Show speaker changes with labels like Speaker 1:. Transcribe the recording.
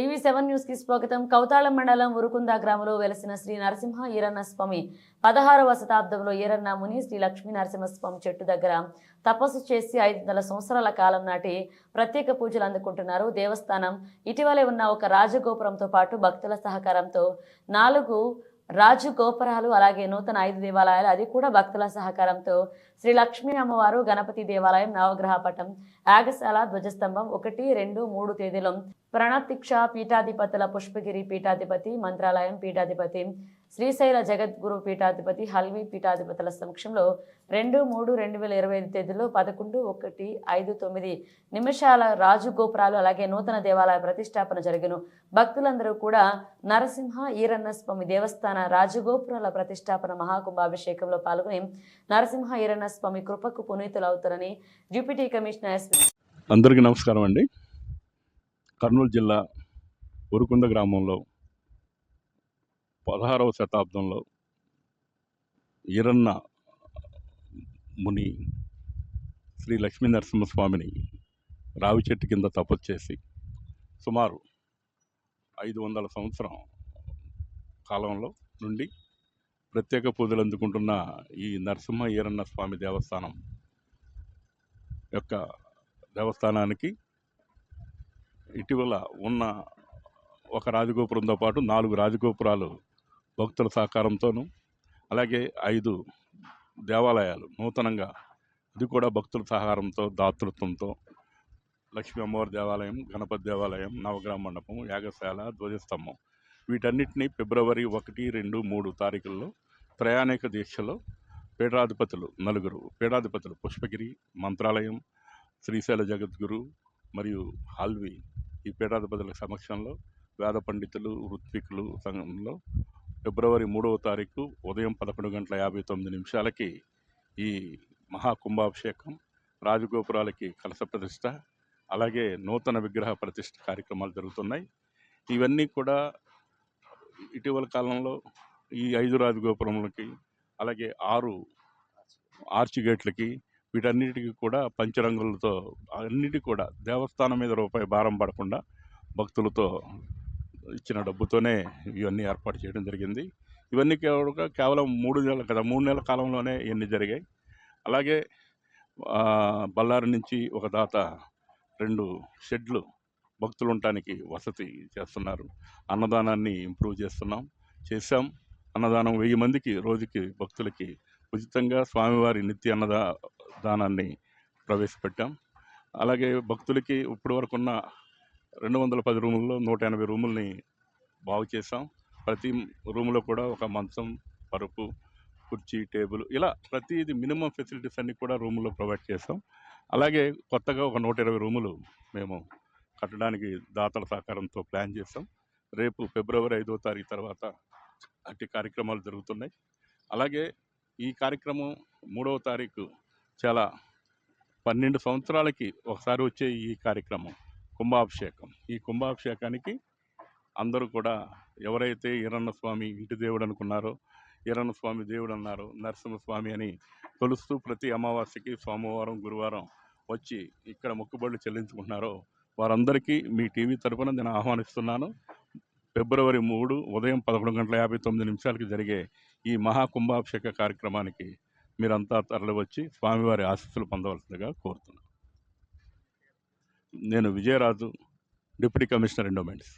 Speaker 1: TV seven న్యూస్కి స్వాగతం. కౌతాళం మండలం ఉరుకుంద గ్రామంలో వెలసిన శ్రీ నరసింహ ఈరన్న స్వామి పదహారవ శతాబ్దంలో ఈరన్న ముని శ్రీ లక్ష్మీ నరసింహస్వామి చెట్టు దగ్గర తపస్సు చేసి ఐదు వందల సంవత్సరాల కాలం నాటి ప్రత్యేక పూజలు అందుకుంటున్నారు. దేవస్థానం ఇటీవలే ఉన్న ఒక రాజగోపురంతో పాటు భక్తుల సహకారంతో నాలుగు రాజు గోపురాలు అలాగే నూతన ఐదు దేవాలయాలు అది కూడా భక్తుల సహకారంతో శ్రీ లక్ష్మీ అమ్మవారు గణపతి దేవాలయం నవగ్రహ పటం యాగశాల ధ్వజస్తంభం ఒకటి రెండు మూడు తేదీలో. ప్రణతిక్ష పీఠాధిపతుల పుష్పగిరి పీఠాధిపతి మంత్రాలయం పీఠాధిపతి శ్రీశైల జగద్గురు పీఠాధిపతి హల్వి పీఠాధిపతుల సమక్షంలో రెండు మూడు రెండు వేల ఇరవై ఐదు తేదీలో పదకొండు ఒకటి ఐదు తొమ్మిది నిమిషాల రాజుగోపురాలు అలాగే నూతన దేవాలయ ప్రతిష్టాపన జరిగను. భక్తులందరూ కూడా నరసింహ ఈరన్న స్వామి దేవస్థాన రాజగోపురాల ప్రతిష్టాపన మహాకుంభాభిషేకంలో పాల్గొని నరసింహ ఈరన్న స్వామి కృపకు పునీతులవుతారని డిప్యూటీ కమిషనర్ ఎస్.
Speaker 2: అందరికీ నమస్కారం అండి. కర్నూలు జిల్లా ఉరుకుంద గ్రామంలో పదహారవ శతాబ్దంలో ఈరన్న ముని శ్రీ లక్ష్మీ నరసింహస్వామిని రావి చెట్టు కింద తపస్సు చేసి సుమారు ఐదు వందల సంవత్సరం కాలంలో నుండి ప్రత్యేక పూజలు అందుకుంటున్న ఈ నరసింహ ఈరన్న స్వామి దేవస్థానం యొక్క దేవస్థానానికి ఇటీవల ఉన్న ఒక రాజగోపురంతో పాటు నాలుగు రాజగోపురాలు భక్తుల సహకారంతోనూ అలాగే ఐదు దేవాలయాలు నూతనంగా ఇది కూడా భక్తుల సహకారంతో దాతృత్వంతో లక్ష్మీ అమ్మవారి దేవాలయం గణపతి దేవాలయం నవగ్రహ మండపం యాగశాల ధ్వజస్తంభం. వీటన్నిటినీ ఫిబ్రవరి ఒకటి రెండు మూడు తారీఖుల్లో ప్రయాణిక దీక్షలో పీఠాధిపతులు నలుగురు పీఠాధిపతులు పుష్పగిరి మంత్రాలయం శ్రీశైల జగద్గురు మరియు హాల్వి ఈ పీఠాధిపతుల సమక్షంలో వేద పండితులు ఋత్వికులు సంఘంలో ఫిబ్రవరి మూడవ తారీఖు ఉదయం పదకొండు గంటల యాభై తొమ్మిది నిమిషాలకి ఈ మహాకుంభాభిషేకం రాజగోపురాలకి కలస ప్రతిష్ట అలాగే నూతన విగ్రహ ప్రతిష్ట కార్యక్రమాలు జరుగుతున్నాయి. ఇవన్నీ కూడా ఇటీవల కాలంలో ఈ ఐదు రాజగోపురములకి అలాగే ఆరు ఆర్చి గేట్లకి వీటన్నిటికీ కూడా పంచరంగులతో అన్నిటి కూడా దేవస్థానం మీద రూపాయి భారం పడకుండా భక్తులతో ఇచ్చిన డబ్బుతోనే ఇవన్నీ ఏర్పాటు చేయడం జరిగింది. ఇవన్నీ కేవలం కేవలం మూడు నెలల కదా మూడు నెలల కాలంలోనే ఇవన్నీ జరిగాయి. అలాగే బళ్ళారి నుంచి ఒక దాత రెండు షెడ్లు భక్తులు ఉండటానికి వసతి చేస్తున్నారు. అన్నదానాన్ని ఇంప్రూవ్ చేస్తున్నాం చేశాం. అన్నదానం వెయ్యి మందికి రోజుకి భక్తులకి ఉచితంగా స్వామివారి నిత్య అన్నదా దానాన్ని ప్రవేశపెట్టాం. అలాగే భక్తులకి ఇప్పటి వరకు ఉన్న రెండు వందల పది రూముల్లో నూట ఎనభై రూముల్ని బాగు చేసాం ప్రతి రూములో కూడా ఒక మంచం పరుపు కుర్చీ టేబుల్ ఇలా ప్రతిది మినిమం ఫెసిలిటీస్ అన్నీ కూడా రూముల్లో ప్రొవైడ్ చేసాం అలాగే కొత్తగా ఒక నూట ఇరవై రూములు మేము కట్టడానికి దాతల సహకారంతో ప్లాన్ చేసాం రేపు ఫిబ్రవరి ఐదో తారీఖు తర్వాత అట్టి కార్యక్రమాలు జరుగుతున్నాయి. అలాగే ఈ కార్యక్రమం మూడవ తారీఖు చాలా పన్నెండు సంవత్సరాలకి ఒకసారి వచ్చే ఈ కార్యక్రమం. కుంభాభిషేకం. ఈ కుంభాభిషేకానికి అందరూ కూడా ఎవరైతే ఈరన్న స్వామి ఇంటి దేవుడు అనుకున్నారో ఈరన్న స్వామి దేవుడు అన్నారు నరసింహస్వామి అని కొలుస్తూ ప్రతి అమావాస్యకి సోమవారం గురువారం వచ్చి ఇక్కడ మొక్కుబడులు చెల్లించుకుంటున్నారో వారందరికీ మీ టీవీ తరఫున నేను ఆహ్వానిస్తున్నాను. ఫిబ్రవరి మూడు ఉదయం పదకొండు గంటల యాభై తొమ్మిది నిమిషాలకి జరిగే ఈ మహాకుంభాభిషేక కార్యక్రమానికి మీరంతా తరలివచ్చి స్వామివారి ఆశీస్సులు పొందవలసిందిగా కోరుతున్నాను. నేను విజయరాజు డిప్యూటీ కమిషనర్ ఎండోమెంట్స్